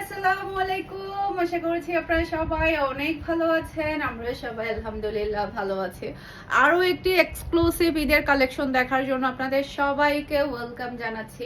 আসসালামু আলাইকুম। আশা করছি আপনারা সবাই অনেক ভালো আছেন। আমরা সবাই আলহামদুলিল্লাহ ভালো আছি। আরও একটি এক্সক্লুসিভ ঈদের কালেকশন দেখার জন্য আপনাদের সবাইকে ওয়েলকাম জানাচ্ছি।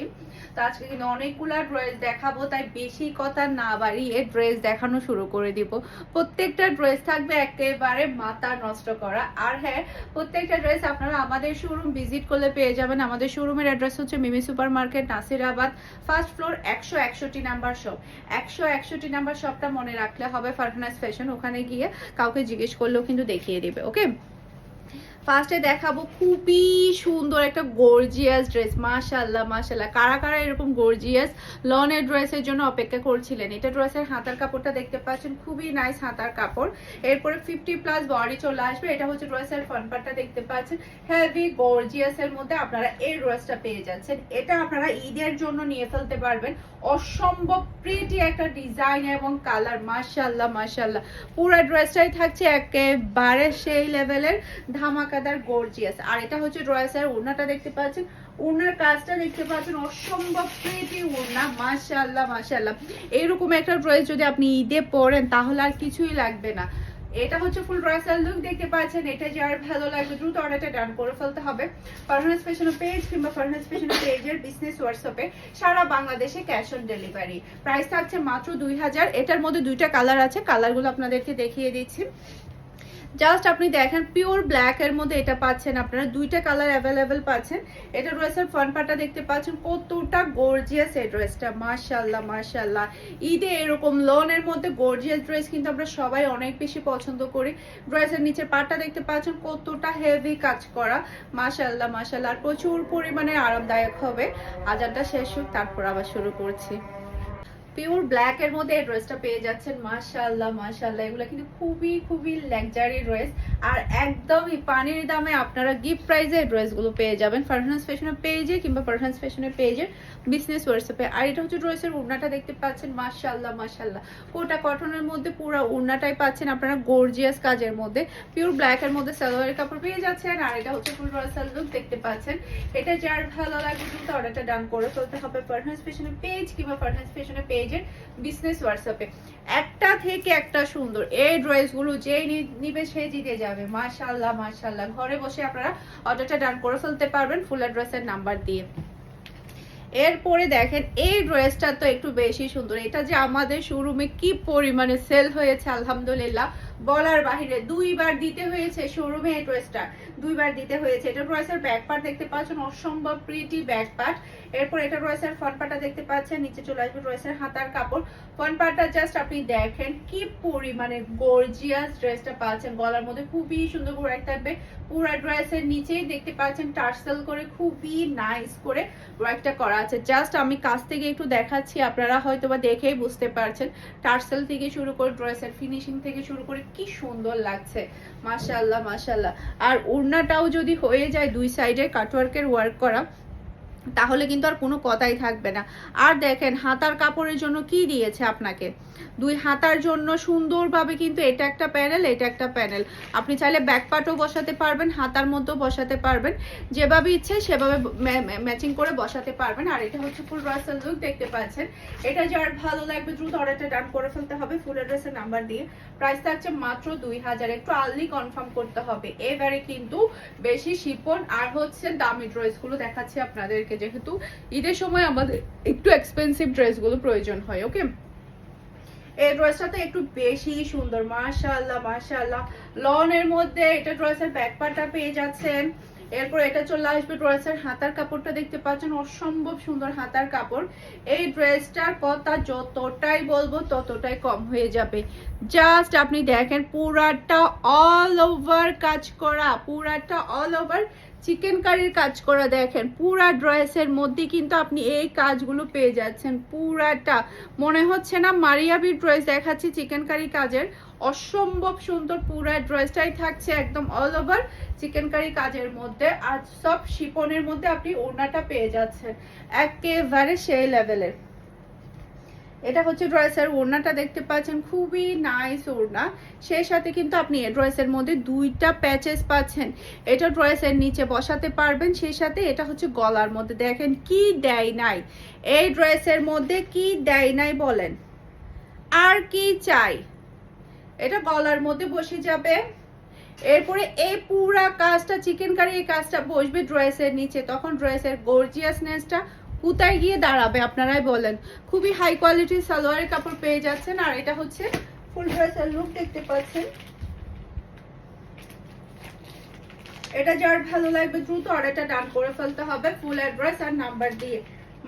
তো আজকে কিন্তু অনেকগুলা ড্রেস দেখাবো, তাই বেশি কথা না বাড়িয়ে ড্রেস দেখানো শুরু করে দিব। প্রত্যেকটা ড্রেস থাকবে একেবারে মাথা নষ্ট করা। আর হ্যাঁ প্রত্যেকটা ড্রেস আপনারা আমাদের শোরুম ভিজিট করলে পেয়ে যাবেন। আমাদের শোরুমের অ্যাড্রেস হচ্ছে Mimi super market Nasirabad first floor একশো একষট্টি নাম্বার শপ একশো একশোটি নাম্বার সবটা মনে রাখলে হবে ফারহানাস ফ্যাশন ওখানে গিয়ে কাউকে জিজ্ঞেস করলেও কিন্তু দেখিয়ে দেবে ওকে ফার্স্টে দেখাবো খুবই সুন্দর একটা গর্জিয়াস ড্রেস মাশাল্লাহ মাশাল্লাহ কারা কারা এরকম গর্জিয়াস লনের ড্রেসের জন্য অপেক্ষা করছিলেন? এটা ড্রেসের হাতার কাপড়টা দেখতে পাচ্ছেন, খুবই নাইস হাতার কাপড়। এরপরে ফিফটি প্লাস বডি চলে আসবে। এটা হচ্ছে ড্রেসের ফ্রন্টপার্টটা দেখতে পাচ্ছেন। হেভি গর্জিয়াস এর মধ্যে আপনারা এই ড্রেসটা পেয়ে যাচ্ছেন। এটা আপনারা ঈদের জন্য নিয়ে ফেলতে পারবেন। অসম্ভব প্রিটি একটা ডিজাইন এবং কালার মাশাল্লাহ মাশাল্লাহ পুরো ড্রেসটাই থাকছে একেবারে সেই লেভেলের ধামাকাদার গর্জিয়াস আর এটা হচ্ছে ড্রেসের ওড়নাটা দেখতে পাচ্ছেন। ওড়নার কাজটা দেখতে পাচ্ছেন, অসম্ভব প্রিটি ওড়না মাশাল্লাহ মাশাল্লাহ এইরকম একটা ড্রেস যদি আপনি ঈদে পরেন, তাহলে আর কিছুই লাগবে না। এটা হচ্ছে ফুল ড্রেসের লুক দেখতে পাচ্ছেন। এটা যার ভালো লাগবে, দ্রুত অর্ডারটা ডান করে ফেলতে হবে। ফারহানাস ফ্যাশন পেজ কিংবা ফারহানাস ফ্যাশন পেজের বিজনেস হোয়াটসঅ্যাপে সারা বাংলাদেশে ক্যাশ অন ডেলিভারি প্রাইস থাকছে মাত্র দুই হাজার। এটার মধ্যে দুইটা কালার আছে। কালারগুলো আপনাদেরকে দেখিয়ে দিচ্ছি। জাস্ট আপনি দেখেন পিওর ব্ল্যাক এর মধ্যে এটা পাচ্ছেন আপনারা। দুইটা কালার অ্যাভেলেবেল পাচ্ছেন। এটা ড্রেসের ফ্রন্ট পার্টটা দেখতে পাচ্ছেন, কতটা গর্জিয়াস এই ড্রেসটা মাশাল্লাহ মাশাল্লাহ ঈদে এরকম লোনের মধ্যে গর্জিয়াস ড্রেস কিন্তু আমরা সবাই অনেক বেশি পছন্দ করি। ড্রেসের নিচের পার্টটা দেখতে পাচ্ছেন, কতটা হেভি কাজ করা। মাশাল্লাহ মাশাল্লাহ আর প্রচুর পরিমাণে আরামদায়ক হবে। আজানটা শেষ হোক, তারপর আবার শুরু করছি। পিওর ব্ল্যাক এর মধ্যে এই ড্রেসটা পেয়ে যাচ্ছেন। মাশাআল্লাহ মাশাআল্লাহ। এগুলো কিন্তু খুবই খুবই লাক্সারি ড্রেস আর একদমই পানির দামে আপনারা গিফট প্রাইজে এই ড্রেসগুলো পেয়ে যাবেন। ফারহানাস ফ্যাশনের পেজে কিংবা ফারহানাস ফ্যাশনের পেজের বিজনেস হোয়াটসঅ্যাপে আর এটা হচ্ছে ড্রেসের উড়নাটা দেখতে পাচ্ছেন। মাশাআল্লাহ মাশাআল্লাহ। কোটা কটনের মধ্যে পুরো উড়নাটাই পাচ্ছেন আপনারা গর্জিয়াস কাজের মধ্যে। পিওর ব্ল্যাক এর মধ্যে সালোয়ারের কাপড় পেয়ে যাচ্ছেন। আর এটা হচ্ছে ফুল রসাল লুক দেখতে পাচ্ছেন। এটা যার ভালো লাগে কিন্তু অর্ডারটা ডান করে ফেলতে হবে ফারহানাস ফ্যাশনের পেজ কিংবা ফারহানাস ফ্যাশনের পেজের বিজনেস হোয়াটসঅ্যাপে একটা থেকে একটা সুন্দর। এই ড্রেসগুলো যে নিবে সে জিতে যাবে। মাশাআল্লাহ মাশাআল্লাহ। ঘরে বসে আপনারা অর্ডারটা ডান করে ফেলতে পারবেন ফুল অ্যাড্রেসের নাম্বার দিয়ে। এরপরে দেখেন, এই ড্রেসটা তো একটু বেশি সুন্দর। এটা যে আমাদের শোরুমে কি পরিমাণে সেল হয়েছে, আলহামদুলিল্লাহ। বলার বাহিরে দুইবার দিতে হয়েছে শোরুমে এই ড্রেসটা দুইবার দিতে হয়েছে। এটা ড্রেসের ব্যাক পার্ট দেখতে পাচ্ছেন, অসম্ভব প্রিটি ব্যাক পার্ট এরপর এটা ড্রেসের ফ্রন্ট পার্টটা দেখতে পাচ্ছেন, নিচে চলে আসবে ড্রেসের হাতার কাপড়। ফ্রন্ট পার্টটা জাস্ট আপনি দেখেন কি পরিমাণে গর্জিয়াস ড্রেসটা পাচ্ছেন। গলার মধ্যে খুবই সুন্দর করে থাকবে। পুরো ড্রেসের নিচেই দেখতে পাচ্ছেন টার্সেল করে খুবই নাইস করে ওয়ার্কটা করা আছে। জাস্ট আমি কাছ থেকে একটু দেখাচ্ছি, আপনারা হয়তো বা দেখেই বুঝতে পারছেন। টার্সেল থেকে শুরু করে ড্রেসের ফিনিশিং থেকে শুরু করে কি সুন্দর লাগছে। মাশাল্লাহ মাশাল্লাহ আর ওড়নাটাও যদি হয়ে যায় দুই সাইডে কাটওয়ার্কের ওয়ার্ক করা তাহলে কিন্তু আর কোনো কথাই থাকবে না। আর দেখেন, হাতার কাপড়ের জন্য কি দিয়েছে আপনাকে? দুই হাতার জন্য সুন্দরভাবে কিন্তু এটা একটা প্যানেল, এটা একটা প্যানেল। আপনি চাইলে ব্যাক পার্টও বসাতে পারবেন, হাতার মধ্যেও বসাতে পারবেন। যেভাবে ইচ্ছে সেভাবে ম্যাচিং করে বসাতে পারবেন। আর এটা হচ্ছে ফুল রাসেল লুক দেখতে পাচ্ছেন। এটা যার ভালো লাগবে, দ্রুত অর্ডারটা ডান করে ফেলতে হবে ফুল অ্যাড্রেসের নাম্বার দিয়ে। প্রাইস থাকছে মাত্র দুই হাজার। একটু আর্লি কনফার্ম করতে হবে। এবারে কিন্তু বেশি শিপন, আর হচ্ছে দামি ড্রেসগুলো দেখাচ্ছি আপনাদেরকে। যেহেতু ঈদের সময় আমাদের একটু এক্সপেন্সিভ ড্রেসগুলো প্রয়োজন হয় ওকে এই একটু বেশি সুন্দর লনের মধ্যে এটা ড্রেসের পেয়ে যাচ্ছেন। এরপর এটা চলে আসবে ড্রেসের হাতার কাপড়টা দেখতে পাচ্ছেন, অসম্ভব সুন্দর হাতার কাপড়। এই ড্রেসটার কথা যতটাই বলব ততটাই কম হয়ে যাবে। জাস্ট আপনি দেখেন পুরাটা অল ওভার কাজ করা, পুরাটা অল ওভার চিকেন কারির কাজ করা দেখেন, পুরা ড্রেসের মধ্যে কিন্তু আপনি এই কাজগুলো পেয়ে যাচ্ছেন, পুরাটা। মনে হচ্ছে না মারিয়াবির ড্রেস দেখাচ্ছি চিকেন কারি কাজের। অসম্ভব সুন্দর পুরা ড্রেসটাই থাকছে একদম অল ওভার চিকেন কারি কাজের মধ্যে। আর সব শিপনের মধ্যে আপনি ওড়নাটা পেয়ে যাচ্ছেন। একেবারে সেই লেভেলের এটা হচ্ছে ড্রেসের ওড়নাটা দেখতে পাচ্ছেন, খুবই নাইস ওড়না। সেই সাথে কিন্তু আপনি এই ড্রেসের মধ্যে দুইটা প্যাচেস পাচ্ছেন। এটা ড্রেসের নিচে বসাতে পারবেন, সেই সাথে এটা হচ্ছে গলার মধ্যে। দেখেন কি দেয় নাই। এই ড্রেসের মধ্যে কি দেয় নাই বলেন। আর কি চাই? এটা গলার মধ্যে বসে যাবে। এরপরে এই পুরা কাজটা চিকেন কারি এই কাজটা বসবে ড্রেসের নিচে। তখন ড্রেসের গর্জিয়াসনেসটা কোথায় গিয়ে দাঁড়াবে, আপনারাই বলেন। খুবই হাই কোয়ালিটি সালোয়ারের কাপড় পেয়ে যাচ্ছেন, আর এটা হচ্ছে ফুল ড্রেসের লুক দেখতে পাচ্ছেন। এটা যার ভালো লাগবে দ্রুত অর্ডারটা ডান করে ফেলতে হবে ফুল অ্যাড্রেস আর নাম্বার দিয়ে।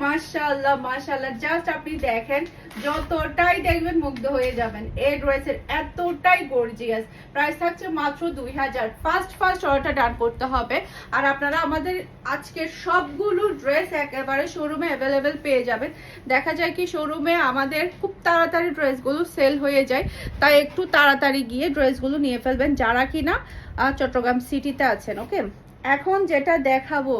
মাশাআল্লাহ মাশাআল্লাহ। জাস্ট আপনি দেখেন, যতটাই দেখবেন মুগ্ধ হয়ে যাবেন। এই ড্রেসের এতটাই গর্জিয়াস প্রাইস থাকছে মাত্র দুই হাজার। ফার্স্ট ফার্স্ট অর্ডারটা ডান করতে হবে। আর আপনারা আমাদের আজকের সবগুলো ড্রেস একেবারে শোরুমে অ্যাভেলেবেল পেয়ে যাবেন। দেখা যায় কি শোরুমে আমাদের খুব তাড়াতাড়ি ড্রেসগুলো সেল হয়ে যায়। তাই একটু তাড়াতাড়ি গিয়ে ড্রেসগুলো নিয়ে ফেলবেন যারা কিনা চট্টগ্রাম সিটিতে আছেন ওকে এখন যেটা দেখাবো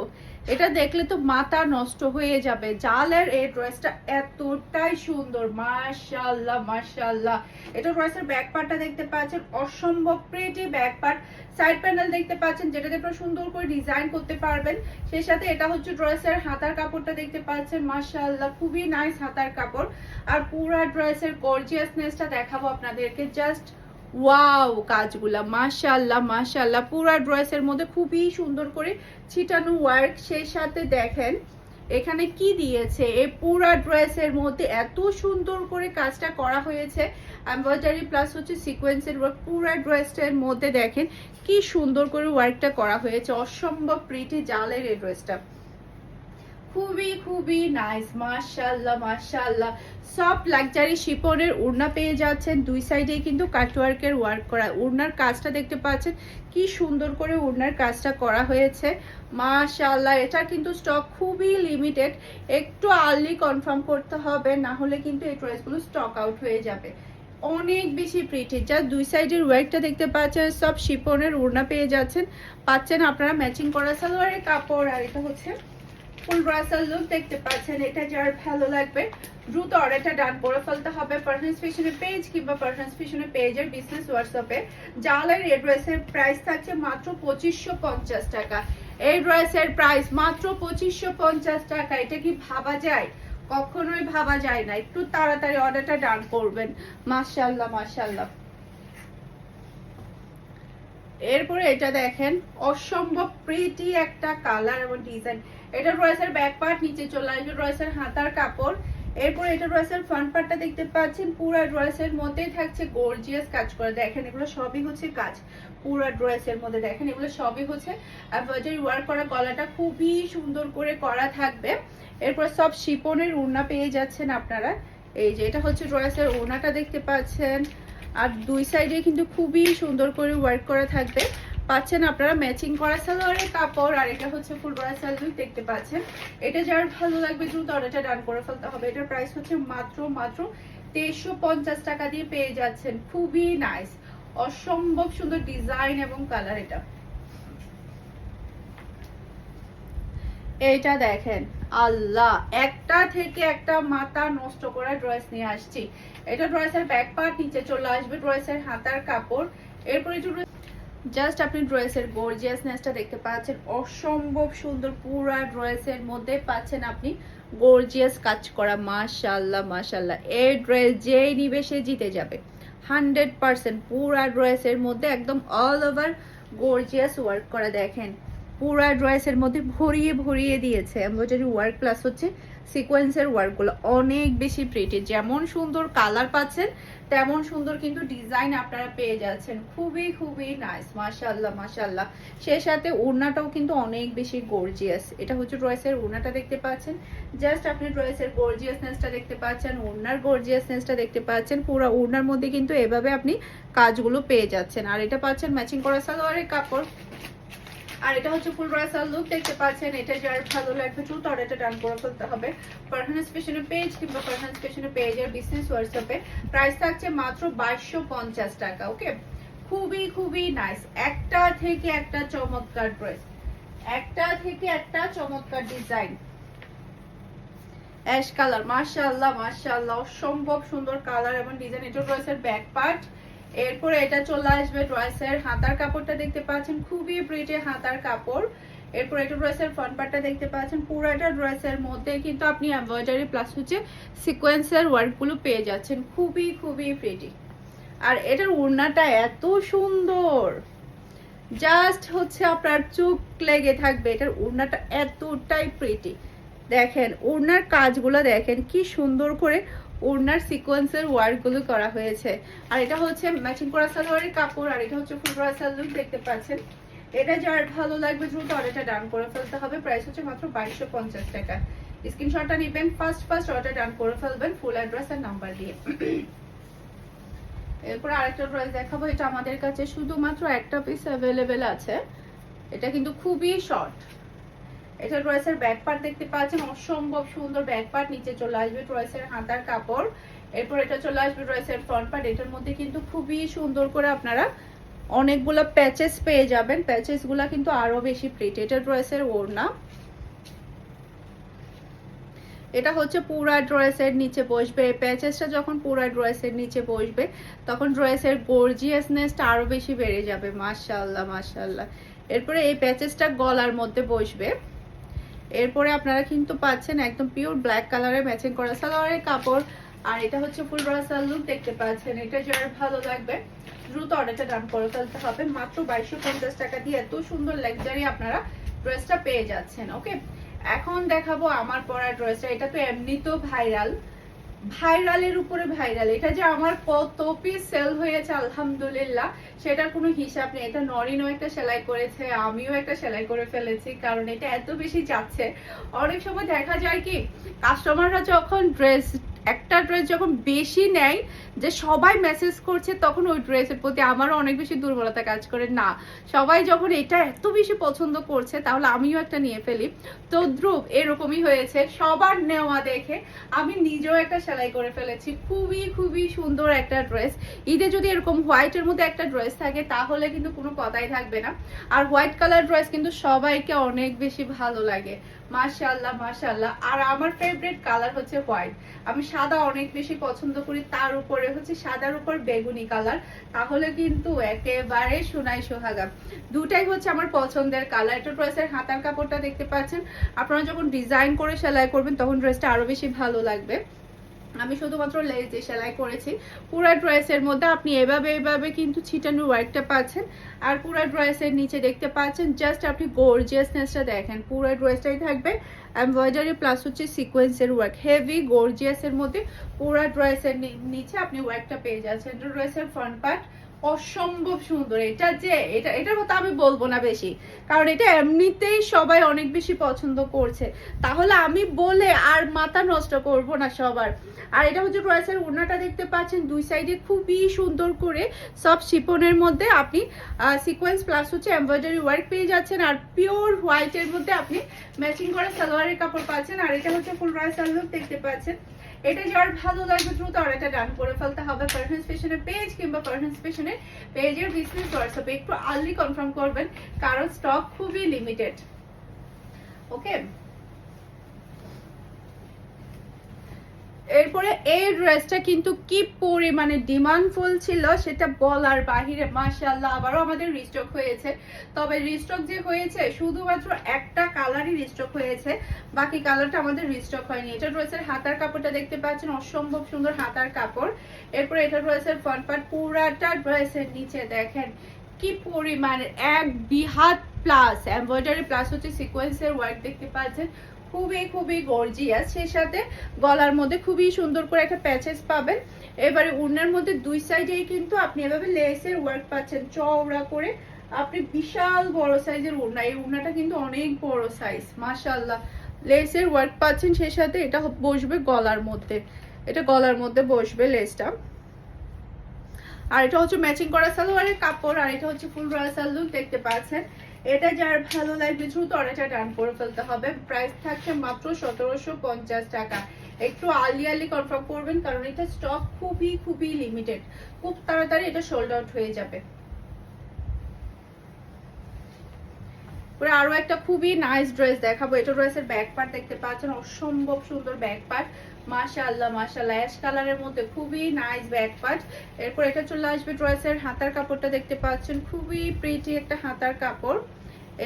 এটা দেখলে তো মাথা নষ্ট হয়ে যাবে। জালের এই ড্রেসটা এতটাই সুন্দর। মাশাআল্লাহ মাশাআল্লাহ। এটা ড্রেসের ব্যাক পার্টটা দেখতে পাচ্ছেন। অসম্ভব pretty back part side panel দেখতে পাচ্ছেন, যেটাতে আপনারা সুন্দর করে ডিজাইন করতে পারবেন। সেই সাথে এটা হচ্ছে ড্রেসের হাতার কাপড়টা দেখতে পাচ্ছেন। মাশাআল্লাহ, খুবই নাইস হাতার কাপড়। আর পুরা ড্রেসের গর্জিয়াসনেসটা দেখাবো আপনাদেরকে। জাস্ট ওয়াও কাজগুলা, মাশাআল্লাহ মাশাআল্লাহ। পুরা ড্রেসের মধ্যে খুবই সুন্দর করে ছিটানো ওয়ার্ক সেই সাথে দেখেন, এখানে কি দিয়েছে? এই পুরা ড্রেসের মধ্যে এত সুন্দর করে কাজটা করা হয়েছে। এমব্রয়ডারি প্লাস হচ্ছে সিকোয়েন্সের ওয়ার্ক পুরা ড্রেসটার মধ্যে দেখেন, কি সুন্দর করে ওয়ার্কটা করা হয়েছে। অসম্ভব প্রিটি জালের এই ড্রেসটা খুবই খুবই নাইস মাশাআল্লাহ মাশাআল্লাহ। সব লাক্সারি শিপনের উড়না পেয়ে যাচ্ছেন। দুই সাইডে কিন্তু কাটওয়ার্কের ওয়ার্ক করা। উড়নার কাজটা দেখতে পাচ্ছেন, কি সুন্দর করে উড়নার কাজটা করা হয়েছে। মাশাআল্লাহ, এটা কিন্তু স্টক খুবই লিমিটেড একটু আর্লি কনফার্ম করতে হবে, না হলে কিন্তু এই ড্রেসগুলো স্টক আউট হয়ে যাবে। অনেক বেশি প্রিটি যা দুই সাইডের ওয়ার্কটা দেখতে পাচ্ছেন, সব শিপনের উড়না পেয়ে যাচ্ছেন। পাচ্ছেন আপনারা ম্যাচিং করা সালোয়ারের কাপড়, আর এটা হচ্ছে ফুল ব্রাসাল লুক দেখতে পাচ্ছেন, এটা যার ভালো লাগবে। দ্রুত অর্ডারটা ডান করে ফেলতে হবে পারফরমেন্স ফিশনের পেজ কিংবা পারফরমেন্স ফিশনের পেজের বিজনেস হোয়াটসঅ্যাপে জালের এই ড্রেসের প্রাইস থাকছে মাত্র পঁচিশশো পঞ্চাশ টাকা। এই ড্রেসের প্রাইস মাত্র পঁচিশশো পঞ্চাশ টাকা। এটা কি ভাবা যায়? কখনোই ভাবা যায় না। একটু তাড়াতাড়ি অর্ডারটা ডান করবেন। মাশাল্লাহ মাশাল্লাহ এরপরে এটা দেখেন, অসম্ভব প্রিটি একটা কালার এবং ডিজাইন এটা রয়েছে ব্যাক পার্ট নিচে চলে আসবে রয়েছে হাতার কাপড়। এরপর এটা রয়েছে ফ্রন্ট পার্টটা দেখতে পাচ্ছেন, পুরো ড্রেসের মধ্যেই থাকছে গর্জিয়াস কাজ করে। দেখেন, এগুলো সবই হচ্ছে কাজ। পুরো ড্রেসের মধ্যে দেখেন, এগুলো সবই হচ্ছে এমব্রয়ডারি ওয়ার্ক করা। গলাটা খুবই সুন্দর করে করা থাকবে। এরপর সব শিপনের ওড়না পেয়ে যাচ্ছেন আপনারা। এই যে, এটা হচ্ছে ড্রেসের ওড়নাটা দেখতে পাচ্ছেন। আর দুই সাইডে কিন্তু খুবই সুন্দর করে ওয়ার্ক করা থাকবে। পাচ্ছেন আপনারা ম্যাচিং করা সালোয়ারের কাপড়, আর এটা হচ্ছে ফুল বড়া সালোয়ার দেখতে পাচ্ছেন। এটা যার ভালো লাগবে দ্রুত অর্ডারটা ডান করে ফেলতে হবে। এটার প্রাইস হচ্ছে মাত্র মাত্র তেইশশো পঞ্চাশ টাকা দিয়ে পেয়ে যাচ্ছেন। খুবই নাইস অসম্ভব সুন্দর ডিজাইন এবং কালার এটা। এইটা দেখেন, আল্লাহ, একটা থেকে একটা মাথা নষ্ট করা ড্রেস নিয়ে আসছি। এটা ড্রেসের ব্যাক পার্ট নিচে চলে আসবে ড্রেসের হাতার কাপড়। এরপরে একটু জাস্ট আপনি ড্রেসের গর্জিয়াসনেসটা দেখতে পাচ্ছেন। অসম্ভব সুন্দর পুরা ড্রেসের মধ্যে পাচ্ছেন আপনি গর্জিয়াস কাজ করা। মাশাল্লাহ মাশাল্লাহ এই ড্রেস যেই নিবে সে জিতে যাবে। হান্ড্রেড পার্সেন্ট পুরা ড্রেসের মধ্যে একদম অল ওভার গর্জিয়াস ওয়ার্ক করা। দেখেন, পুরা ড্রেসের মধ্যে ভরিয়ে ভরিয়ে দিয়েছে। এমব্রয়ডারি ওয়ার্ক প্লাস হচ্ছে সিকোয়েন্সের ওয়ার্কগুলো অনেক বেশি প্রিটি যেমন সুন্দর কালার পাচ্ছেন তেমন সুন্দর কিন্তু ডিজাইন আপনারা পেয়ে যাচ্ছেন। খুবই খুবই নাইস মাশাল্লাহ মাশাল্লাহ সেই সাথে ওড়নাটাও কিন্তু অনেক বেশি গর্জিয়াস এটা হচ্ছে ড্রেসের ওড়নাটা দেখতে পাচ্ছেন। জাস্ট আপনি ড্রেসের গর্জিয়াসনেসটা দেখতে পাচ্ছেন, ওড়নার গর্জিয়াসনেসটা দেখতে পাচ্ছেন। পুরো ওড়নার মধ্যে কিন্তু এভাবে আপনি কাজগুলো পেয়ে যাচ্ছেন। আর এটা পাচ্ছেন ম্যাচিং করা সালোয়ারের কাপড়। আর এটা হচ্ছে ফুল ব্রাসাল লুক দেখতে পাচ্ছেন, এটা যার ভালো লাগবে দ্রুত অর্ডারটা ডান করে ফেলতে হবে। পারফরমেন্স ফ্যাশনের পেজ কিংবা পারফরমেন্স ফ্যাশনের পেজের বিজনেস হোয়াটসঅ্যাপে প্রাইস থাকছে মাত্র বাইশশো পঞ্চাশ টাকা ওকে খুবই খুবই নাইস একটা থেকে একটা চমৎকার ড্রেস একটা থেকে একটা চমৎকার ডিজাইন অ্যাশ কালার মাশাআল্লাহ মাশাআল্লাহ, অসম্ভব সুন্দর কালার এবং ডিজাইন এটা ড্রেসের ব্যাক পার্ট এরপরে এটা চলে আসবে ড্রেসের হাতার কাপড়টা দেখতে পাচ্ছেন, খুবই প্রিটি হাতার কাপড়। এরপর এটা ড্রেসের ফ্রন্ট পার্টটা দেখতে পাচ্ছেন, পুরোটা ড্রেসের মধ্যে কিন্তু আপনি এমব্রয়ডারি প্লাস হচ্ছে সিকোয়েন্সের ওয়ার্কগুলো পেয়ে যাচ্ছেন, খুবই খুবই প্রিটি আর এটার ওড়নাটা এত সুন্দর! জাস্ট হচ্ছে আপনার চোখ লেগে থাকবে, এটার ওড়নাটা এতটাই প্রিটি দেখেন ওড়নার কাজগুলো দেখেন, কি সুন্দর করে ওড়নার সিকোয়েন্সের ওয়ার্কগুলো করা হয়েছে। আর এটা হচ্ছে ম্যাচিং করা সালোয়ারের কাপড়, আর এটা হচ্ছে ফুল করা সালোয়ার দেখতে পাচ্ছেন। এটা যার ভালো লাগবে, দ্রুত অর্ডারটা ডান করে ফেলতে হবে। প্রাইস হচ্ছে মাত্র বাইশশো পঞ্চাশ টাকা। স্ক্রিনশটটা নেবেন ফার্স্ট ফার্স্ট অর্ডার ডান করে ফেলবেন ফুল অ্যাড্রেস আর নাম্বার দিয়ে। এরপর আরেকটা ড্রেস দেখাবো। এটা আমাদের কাছে শুধুমাত্র একটা পিস অ্যাভেলেবেল আছে। এটা কিন্তু খুবই শর্ট এটা ড্রেসের ব্যাক পার্ট দেখতে পাচ্ছেন, অসম্ভব সুন্দর ব্যাক পার্ট নিচে চলে আসবে ড্রেসের হাতার কাপড়। এরপর এটা চলে আসবে ড্রেসের ফ্রন্ট পার্ট এটার মধ্যে কিন্তু খুবই সুন্দর করে আপনারা অনেকগুলো প্যাচেস পেয়ে যাবেন। প্যাচেসগুলা কিন্তু আরও বেশি প্রিট এটা ড্রেসের ওড়না। এটা হচ্ছে পুরা ড্রেসের নিচে বসবে। প্যাচেসটা যখন পুরা ড্রেসের নিচে বসবে, তখন ড্রেসের গর্জিয়াসনেসটা আরও বেশি বেড়ে যাবে। মাশাআল্লাহ মাশাআল্লাহ। এরপরে এই প্যাচেসটা গলার মধ্যে বসবে। এরপরে আপনারা কিন্তু পাচ্ছেন একদম পিওর ব্ল্যাক কালারের ম্যাচিং করা সালোয়ারের কাপড়। আর এটা হচ্ছে ফুল ব্রাসাল লুক দেখতে পাচ্ছেন, এটা যার ভালো লাগবে। দ্রুত অর্ডারটা দাম করে ফেলতে হবে। মাত্র বাইশশো পঞ্চাশ টাকা দিয়ে এত সুন্দর লেগজারি আপনারা ড্রেসটা পেয়ে যাচ্ছেন ওকে এখন দেখাবো আমার পরা ড্রেসটা এটা তো এমনিতেও ভাইরাল ভাইরালের উপরে ভাইরাল এটা যে আমার কত পিস সেল হয়েছে, আলহামদুলিল্লাহ। সেটার কোনো হিসাব নেই। এটা নরিনও একটা সেলাই করেছে, আমিও একটা সেলাই করে ফেলেছি, কারণ এটা এত বেশি যাচ্ছে। অনেক সময় দেখা যায় কি কাস্টমাররা যখন ড্রেস একটা ড্রেস যখন বেশি নেয় যে সবাই মেসেজ করছে তখন ওই ড্রেসের প্রতি আমারও অনেক বেশি দুর্বলতা কাজ করে। না, সবাই যখন এটা এত বেশি পছন্দ করছে, তাহলে আমিও একটা নিয়ে ফেলি। তো ধ্রুব, এরকমই হয়েছে। সবার নেওয়া দেখে আমি নিজেও একটা সেলাই করে ফেলেছি। খুবই খুবই সুন্দর একটা ড্রেস ঈদে যদি এরকম হোয়াইটের মধ্যে একটা ড্রেস থাকে, তাহলে কিন্তু কোনো কথাই থাকবে না। আর হোয়াইট কালার ড্রেস কিন্তু সবাইকে অনেক বেশি ভালো লাগে। মাশাল্লাহ মাশাল্লাহ আর আমার ফেভারিট কালার হচ্ছে হোয়াইট আমি সাদা অনেক বেশি পছন্দ করি, তার উপরে হচ্ছে সাদার উপর বেগুনি কালার, তাহলে কিন্তু একেবারে সোনাই সোহাগা। দুটাই হচ্ছে আমার পছন্দের কালার। এটা ড্রেসের হাতার কাপড়টা দেখতে পাচ্ছেন। আপনারা যখন ডিজাইন করে সেলাই করবেন, তখন ড্রেসটা আরও বেশি ভালো লাগবে। আমি শুধুমাত্র লেজ দিয়ে সেলাই করেছি, পুরো ড্রেসের মধ্যে আপনি এভাবে এভাবে কিন্তু ছিটানো ওয়ার্কটা পাচ্ছেন। আর পুরো ড্রেসের নিচে দেখতে পাচ্ছেন জাস্ট আপনি গর্জিয়াসনেসটা দেখেন। পুরো ড্রেসটাই থাকবে এমব্রয়ডারি প্লাস হচ্ছে সিকোয়েন্সের ওয়ার্ক হেভি গর্জিয়াসের মধ্যে পুরো ড্রেসের নিচে আপনি ওয়ার্কটা পেয়ে যাচ্ছেন। ড্রেসের ফ্রন্ট পার্ট অসম্ভব সুন্দর। এটা যে, এটা, এটার মতো আমি বলব না বেশি। কারণ এটা এমনিতেই সবাই অনেক বেশি পছন্দ করছে। তাহলে আমি বলে আর মাথা নষ্ট করব না সবার। আর এটা হচ্ছে ড্রেসের ওড়নাটা দেখতে পাচ্ছেন, দুই সাইডে খুবই সুন্দর করে সব শিপনের মধ্যে আপনি সিকোয়েন্স প্লাস হচ্ছে এমব্রয়ডারি ওয়ার্ক পেয়ে যাচ্ছেন। আর পিওর হোয়াইটের মধ্যে আপনি ম্যাচিং করা সালোয়ারের কাপড় পাচ্ছেন। আর এটা হচ্ছে ফুল রায় সালোয়ার দেখতে পাচ্ছেন। এটা যার ভালো লাগবে দ্রুত আর এটা ডান করে ফেলতে হবে পারফেন্স পেশনের পেজ কিংবা পারফেন্স পেশনের পেজের বিজনেস হোয়াটসঅ্যাপে একটু আর্লি কনফার্ম করবেন, কারণ স্টক খুবই লিমিটেড ওকে এরপরে এই ড্রেসটা কিন্তু কি পরিমাণে ডিমান্ডফুল ছিল সেটা বলার বাহিরে, মাশাআল্লাহ, আবারও আমাদের রিস্টক হয়েছে। তবে রিস্টক যে হয়েছে, শুধুমাত্র একটা কালারই রিস্টক হয়েছে, বাকি কালারটা আমাদের রিস্টক হয়নি। এটা ড্রেসের হাতার কাপড়টা দেখতে পাচ্ছেন, অসম্ভব সুন্দর হাতার কাপড়। এরপরে এটা ড্রেসের ফ্রন্ট পার্ট পুরাটা ড্রেসের নিচে দেখেন কি পরিমাণে, এক বিহাত প্লাস এমব্রয়ডারি প্লাস হচ্ছে সিকোয়েন্সের ওয়ার্ক দেখতে পাচ্ছেন। খুবই খুবই গর্জিয়াস সেই সাথে গলার মধ্যে খুবই সুন্দর করে একটা প্যাচেস পাবেন। এবারে উন্নার মধ্যে দুই সাইডেই কিন্তু আপনি এভাবে লেসের ওয়ার্ক পাচ্ছেন, চওড়া করে। আপনি বিশাল বড় সাইজের উন্না এই উন্নাটা কিন্তু অনেক বড় সাইজ মাশাল্লাহ লেসের ওয়ার্ক পাচ্ছেন, সেই সাথে এটা বসবে গলার মধ্যে। এটা গলার মধ্যে বসবে লেসটা আর এটা হচ্ছে ম্যাচিং করা সালোয়ারের কাপড়, আর এটা হচ্ছে ফুল রাসাল লুক দেখতে পাচ্ছেন। এটা যার ভালো লাগবে, দ্রুত অর্ডারটা ডান করে ফেলতে হবে। প্রাইস থাকছে মাত্র সতেরোশো পঞ্চাশ টাকা। একটু আর্লি আর্লি কনফার্ম করবেন, কারণ এটা স্টক খুবই খুবই লিমিটেড খুব তাড়াতাড়ি এটা সোল্ড আউট হয়ে যাবে। আরও একটা খুবই নাইস ড্রেস দেখাবো। এটা ড্রেসের ব্যাক পার্ট দেখতে পাচ্ছেন, অসম্ভব সুন্দর ব্যাক পার্ট মাশাআল্লাহ মাশাআল্লাহ। অ্যাশ কালারের মধ্যে খুবই নাইস ব্যাক পার্ট এরপর এটা চলে আসবে ড্রেসের হাতার কাপড়টা দেখতে পাচ্ছেন। খুবই প্রিটি একটা হাতার কাপড়।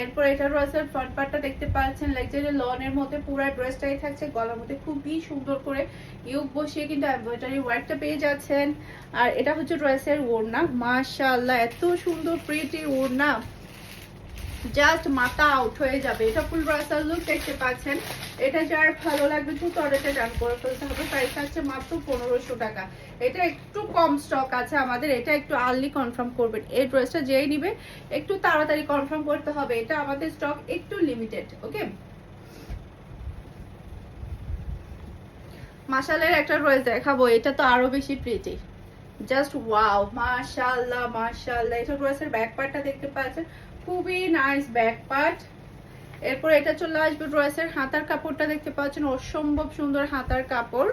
এরপর এটা রয়েছে ফ্রন্ট পার্টটা দেখতে পাচ্ছেন। লাক্সারি লনের মধ্যে পুরো ড্রেসটাই থাকছে। গলার মধ্যে খুবই সুন্দর করে ইউক বসিয়ে কিন্তু এমব্রয়ডারি ওয়ার্কটা পেয়ে যাচ্ছেন। আর এটা হচ্ছে ড্রেসের ওড়না। মাশাআল্লাহ, এত সুন্দর প্রিটি ওড়না। জাস্ট মাথা আউট হয়ে যাবে। এটা ফুল ব্রাসাল লুক দেখতে পাচ্ছেন। এটা যার ভালো লাগবে দ্রুত অর্ডারটা ডান করে ফেলতে হবে। প্রাইস আছে মাত্র পনেরোশো টাকা। এটা একটু কম স্টক আছে আমাদের। এটা একটু আর্লি কনফার্ম করবেন। এই ড্রেসটা যেই নিবে, একটু তাড়াতাড়ি কনফার্ম করতে হবে। এটা আমাদের স্টক একটু লিমিটেড, ওকে? মাসালের একটা ড্রেস দেখাবো। এটা তো আরও বেশি প্রিটি জাস্ট ওয়াও, মাশাআল্লাহ মাশাআল্লাহ। এটা ড্রেসের ব্যাক পার্টটা দেখতে পাচ্ছেন। খুবই নাইস ব্যাক পার্ট এরপর এটা চলে আসবে ড্রেসের হাতার কাপড়টা দেখতে পাচ্ছেন, অসম্ভব সুন্দর হাতার কাপড়।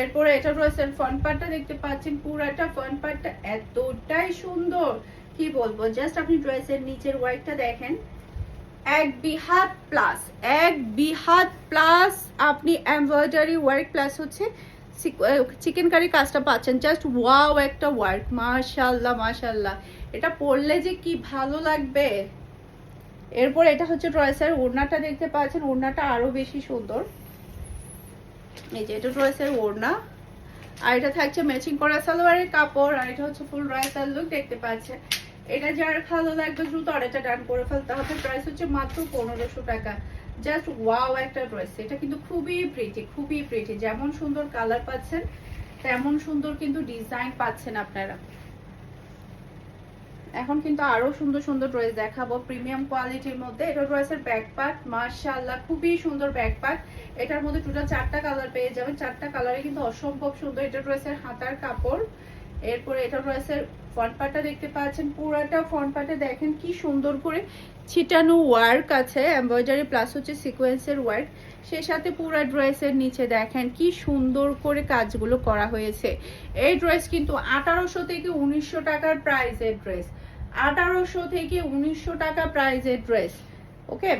এরপরে এটা ড্রেসের ফ্রন্ট পার্টটা দেখতে পাচ্ছেন, পুরাটা ফ্রন্ট পার্টটা এতটাই সুন্দর। কি বলব জাস্ট আপনি ড্রেসের নিচের ওয়ার্কটা দেখেন। এক বিহাত প্লাস এক বিহাত প্লাস আপনি এমব্রয়ডারি ওয়ার্ক প্লাস হচ্ছে চিকেন কারি কাজটা পাচ্ছেন। জাস্ট ওয়াও একটা ওয়ার্ক মাশাল্লাহ মাশাল্লাহ এটা পরলে যে কি ভালো লাগবে? এরপর এটা হচ্ছে ড্রয়েসের ওড়নাটা দেখতে পাচ্ছেন। ওড়নাটা আরও বেশি সুন্দর। এই যে, এটা ড্রয়েসের ওড়না। আর এটা থাকছে ম্যাচিং করা সালোয়ারের কাপড়। আর এটা হচ্ছে ফুল ড্রয়েসের লুক দেখতে পাচ্ছেন। এটা যার ভালো লাগবে দ্রুত অর্ডারটা ডান করে ফেলতে হবে। প্রাইস হচ্ছে মাত্র পনেরোশো টাকা। জাস্ট ওয়াও একটা ড্রেস এটা কিন্তু খুবই প্রিটি খুবই প্রিটি যেমন সুন্দর কালার পাচ্ছেন, তেমন সুন্দর কিন্তু ডিজাইন পাচ্ছেন আপনারা। এখন কিন্তু আরও সুন্দর সুন্দর ড্রেস দেখাবো। প্রিমিয়াম কোয়ালিটির মধ্যে এটা ড্রেসের ব্যাক পার্ট মার্শাল্লাহ খুবই সুন্দর ব্যাক পার্ট এটার মধ্যে টোটাল চারটা কালার পেয়ে যাবেন। চারটা কালারে কিন্তু অসম্ভব সুন্দর এটা ড্রেসের হাতার কাপড়। এরপরে এটা ড্রেসের ফ্রন্ট পার্টটা দেখতে পাচ্ছেন, পুরাটা ফ্রন্ট পার্টে দেখেন কি সুন্দর করে ছিটানো ওয়ার্ক আছে এমব্রয়ডারি প্লাস হচ্ছে সিকোয়েন্সের ওয়ার্ক সে সাথে পুরো ড্রেসের নিচে দেখেন কি সুন্দর করে কাজগুলো করা হয়েছে। এই ড্রেস কিন্তু আঠারোশো থেকে উনিশশো টাকার প্রাইসের ড্রেস আঠারোশো থেকে উনিশশো টাকা প্রাইজের ড্রেস ওকে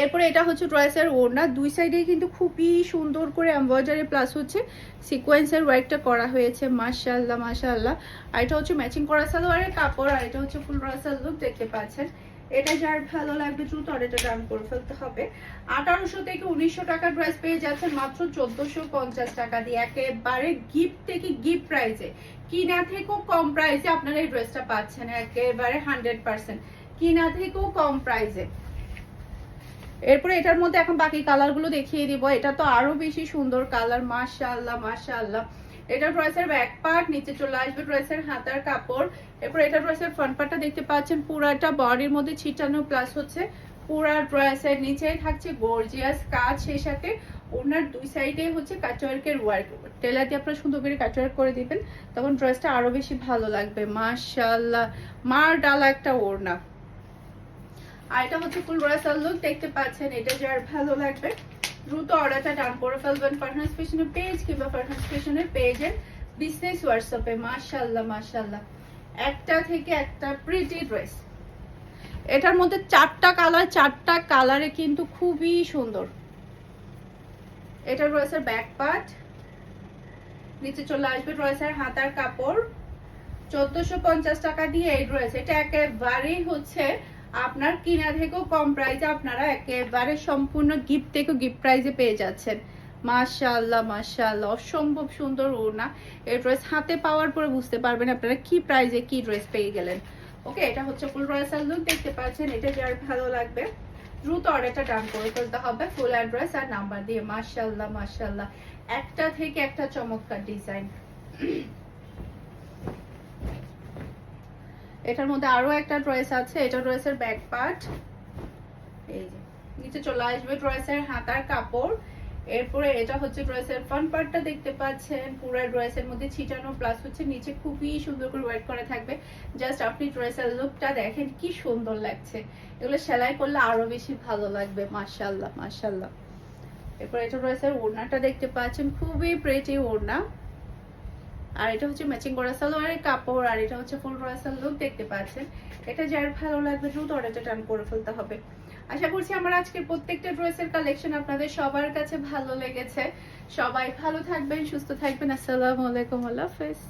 এরপরে এটা হচ্ছে ড্রেসের ওড়না। দুই সাইডেই কিন্তু খুবই সুন্দর করে এমব্রয়ডারি প্লাস হচ্ছে সিকোয়েন্সের ওয়ার্কটা করা হয়েছে। মাশাআল্লাহ মাশাআল্লাহ। আর এটা হচ্ছে ম্যাচিং করা সালো সালোয়ারের কাপড় আর এটা হচ্ছে ফুল ড্রেসের লুক দেখতে পাচ্ছেন। এটা যার ভালো লাগবে দ্রুত এটা ডান করে ফেলতে হবে। আঠারোশো থেকে উনিশশো টাকা ড্রেস পেয়ে যাচ্ছেন মাত্র চোদ্দশো পঞ্চাশ টাকা দিয়ে। একেবারে গিফট থেকে গিফট প্রাইসে কিনা থেকেও কম প্রাইসে আপনারা এই ড্রেসটা পাচ্ছেন। একেবারে হান্ড্রেড পার্সেন্ট কিনা থেকেও কম প্রাইসে এরপরে এটার মধ্যে এখন বাকি কালারগুলো দেখিয়ে দিব। এটা তো আরও বেশি সুন্দর কালার মাশাআল্লাহ মাশাআল্লাহ। এটা ড্রেসের ব্যাক পার্ট নিচে চলে আসবে ড্রেসের হাতার কাপড়। এরপর এটা ড্রেসের ফ্রন্ট পার্টটা দেখতে পাচ্ছেন, পুরাটা বডির মধ্যে ছিটানো প্লাস হচ্ছে। পুরা ড্রেসের নিচে থাকছে গর্জিয়াস কাজ। সেই সাথে ওনার দুই সাইডে হচ্ছে কাটওয়ার্কের ওয়ার্ক টেলার দিয়ে আপনারা সুন্দর করে কাটওয়ার্ক করে দিবেন, তখন ড্রেসটা আরও বেশি ভালো লাগবে, মাশাআল্লাহ। মার ডালা একটা ওড়না। আর এটা হচ্ছে ফুল লুক দেখতে পাচ্ছেন, এটা যার ভালো লাগবে। দ্রুত অর্ডারটা ডান করে ফেলবেন পেজ কিংবা পেজের বিজনেস হোয়াটসঅ্যাপে মাশাল্লাহ মাশাল্লাহ একটা থেকে একটা প্রিটি ড্রেস এটার মধ্যে চারটা কালার চারটা কালারে কিন্তু খুবই সুন্দর। এটা রয়েছে ব্যাক পার্ট নিচে চলে আসবে রয়েছে হাতার কাপড়। চোদ্দশো পঞ্চাশ টাকা দিয়ে এই রয়েছে এটা একেবারেই হচ্ছে আপনার কিনা থেকেও কম প্রাইসে আপনারা একেবারে সম্পূর্ণ গিফট থেকেও গিফট প্রাইজে পেয়ে যাচ্ছেন। মাশাআল্লাহ মাশাআল্লাহ, অসম্ভব সুন্দর ওড়না। এই ড্রেস হাতে পাওয়ার পরে বুঝতে পারবেন আপনারা কি প্রাইজে কি ড্রেস পেয়ে গেলেন। ওকে এটা হচ্ছে ফুল রয়েসাল লুক দেখতে পাচ্ছেন, এটা যার ভালো লাগবে। দ্রুত অর্ডারটা ডান করে ফেলতে হবে ফুল অ্যাড্রেস আর নাম্বার দিয়ে। মাশাআল্লাহ মাশাআল্লাহ। একটা থেকে একটা চমৎকার ডিজাইন এটার মধ্যে আরও একটা ড্রেস আছে, এটা ড্রেসের ব্যাক পার্ট। এই যে, নিচে চলে আসবে ড্রেসের হাতার কাপড়। এরপরে এটা হচ্ছে ড্রেসের ফ্রন্ট পার্টটা দেখতে পাচ্ছেন। পুরো ড্রেসের মধ্যে ছিটানো প্লাস হচ্ছে নিচে খুবই সুন্দর করে ওয়েট করা থাকবে। জাস্ট আপনি ড্রেসের লুকটা দেখেন, কি সুন্দর লাগছে। এগুলো সেলাই করলে আরও বেশি ভালো লাগবে মাশাল্লাহ মাশাল্লাহ এরপর এটা ড্রেসের ওড়নাটা দেখতে পাচ্ছেন, খুবই প্রেটি ওড়না। আর এটা হচ্ছে ম্যাচিং করা সালোয়ারের কাপড়, আর এটা হচ্ছে ফুল রয়েসাল লুক দেখতে পাচ্ছেন। এটা যার ভালো লাগবে দ্রুত অর্ডারটা টান করে ফেলতে হবে। আশা করছি আমার আজকের প্রত্যেকটা ড্রেসের কালেকশন আপনাদের সবার কাছে ভালো লেগেছে। সবাই ভালো থাকবেন, সুস্থ থাকবেন। আসসালামু আলাইকুম, আল্লাহ হাফেজ।